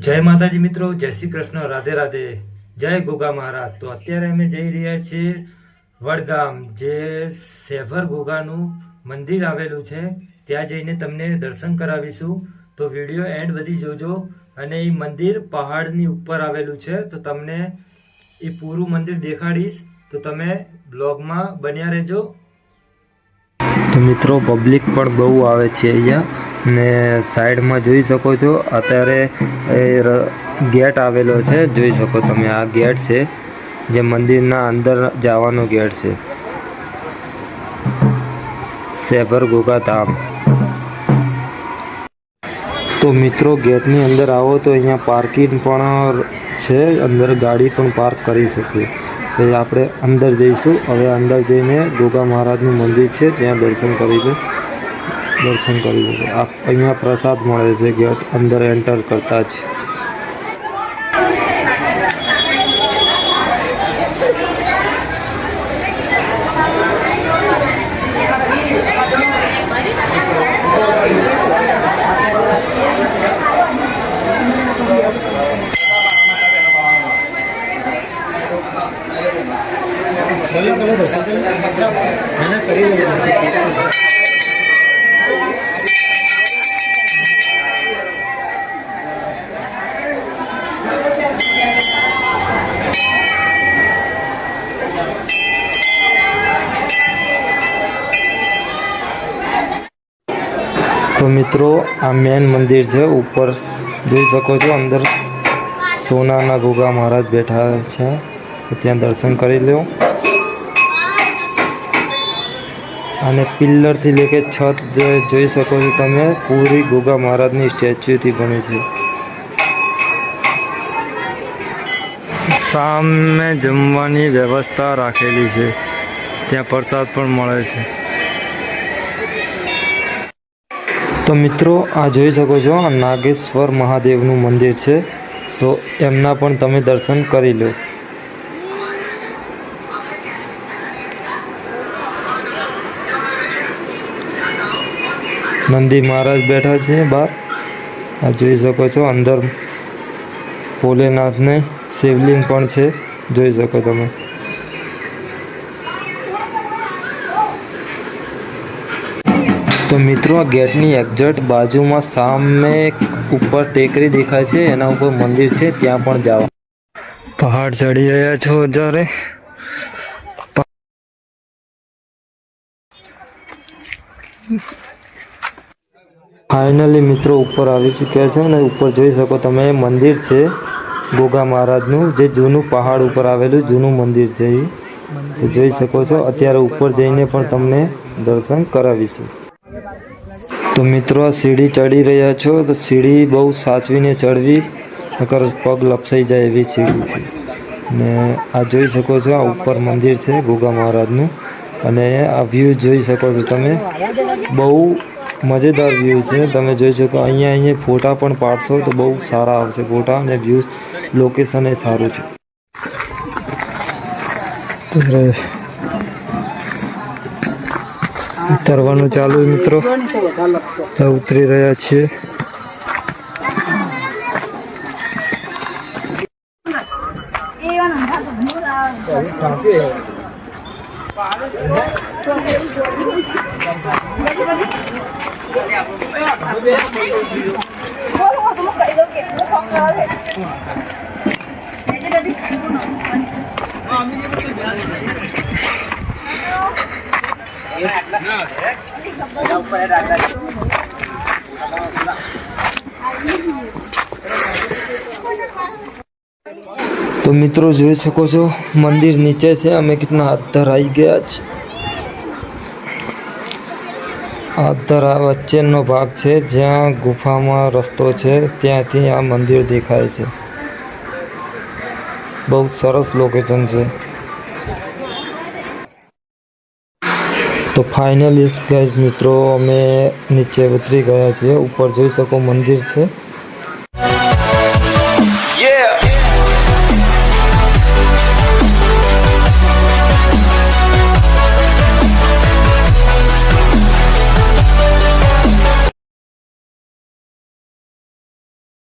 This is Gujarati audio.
જય માતાજી મિત્રો, જય શ્રી કૃષ્ણ, રાધે રાધે. જય ગોગા મહારાજ. તો અત્યારે અમે જઈ રહ્યા છીએ વડગામ, જે સેફર ગોગાનું મંદિર આવેલું છે. ત્યાં જઈને તમને દર્શન કરાવીશું. તો વીડિયો એન્ડ બધી જોજો અને એ મંદિર પહાડની ઉપર આવેલું છે. તો તમને એ પૂરું મંદિર દેખાડીશ. તો તમે બ્લોગમાં બન્યા રહેજો. તો મિત્રો, પબ્લિક પણ બહુ આવે છે અહીંયા. ને સાઈડમાં જોઈ શકો છો. અત્યારે એ ગેટ આવેલો છે. જોઈ શકો તમે આ ગેટ છે, જે મંદિરના અંદર જવાનો ગેટ છે. સેભર ગોગા ધામ. તો મિત્રો, ગેટની અંદર આવો તો અહીંયા પાર્કિંગ પણ છે, અંદર ગાડી પણ પાર્ક કરી શકીએ. તો આપણે અંદર જઈશું. હવે અંદર જઈને ગોગા મહારાજનું મંદિર છે, ત્યાં દર્શન કરી લો દર્શન કરી શકો આ અહીંયા પ્રસાદ મળે છે ગેટ અંદર એન્ટર કરતા જ. તો મિત્રો, આ મેન મંદિર છે, ઉપર જોઈ શકો છો, અંદર સોનાના ગોગા મહારાજ બેઠા છે, તો ત્યાં દર્શન કરી લો અને પિલ્લરથી લેકે છત જોઈ શકો છો તમે, પૂરી ગોગા મહારાજની સ્ટેચ્યુથી બની છે. સામે જમવાની વ્યવસ્થા રાખેલી છે, ત્યાં પ્રસાદ પણ મળે છે. તો મિત્રો, આ જોઈ શકો છો, આ નાગેશ્વર મહાદેવનું મંદિર છે. તો એમના પણ તમે દર્શન કરી લો. નંદી મહારાજ બેઠા છે બહાર. આ જોઈ શકો છો, અંદર ભોલેનાથને શિવલિંગ પણ છે. જોઈ શકો તમે. તો મિત્રો ગેટની એક્ઝેક્ટ બાજુમાં સામે ઉપર ટેકરી દેખાય છે, એના ઉપર મંદિર છે, ત્યાં પણ જાઓ. પહાડ ચડી રહ્યા છો જ્યારે. ફાઇનલી મિત્રો, ઉપર આવી ચૂક્યા છો અને ઉપર જોઈ શકો તમે મંદિર છે ગોગા મહારાજનું, જે જૂનું પહાડ ઉપર આવેલું જૂનું મંદિર છે એ. તો જોઈ શકો છો, અત્યારે ઉપર જઈને પણ તમને દર્શન કરાવીશું. તો મિત્રો સીડી ચડી રહ્યા છો. તો સીડી બહુ સાચવીને ચડવી, નકર પગ લપસાઈ જાય એવી સીડી છે. ને આ જોઈ શકો છો, આ ઉપર મંદિર છે ગોગા મહારાજનું. અને આ વ્યૂ જોઈ શકો છો તમે. બહુ મજેદાર વ્યૂ છે. તમે જોઈ શકો, અહીંયા અહીંયા ફોટા પણ પાડશો તો બહુ સારા આવશે ફોટા અને વ્યૂ લોકેશન એ સારું છે. ઉતરવાનું ચાલુ મિત્રો. ઉતરી રહ્યા છીએ. તો મિત્રો જોઈ શકો છો, મંદિર નીચે છે, અમે કેટલા હાથ આવી ગયા છે હાથ આ વચ્ચેનો ભાગ છે, જ્યાં ગુફામાં રસ્તો છે, ત્યાંથી આ મંદિર દેખાય છે. બહુ સરસ લોકેશન છે. તો ફાઇનલી ગાઈઝ મિત્રો અમે નીચે ઉતરી ગયા છીએ. ઉપર જોઈ શકો મંદિર છે.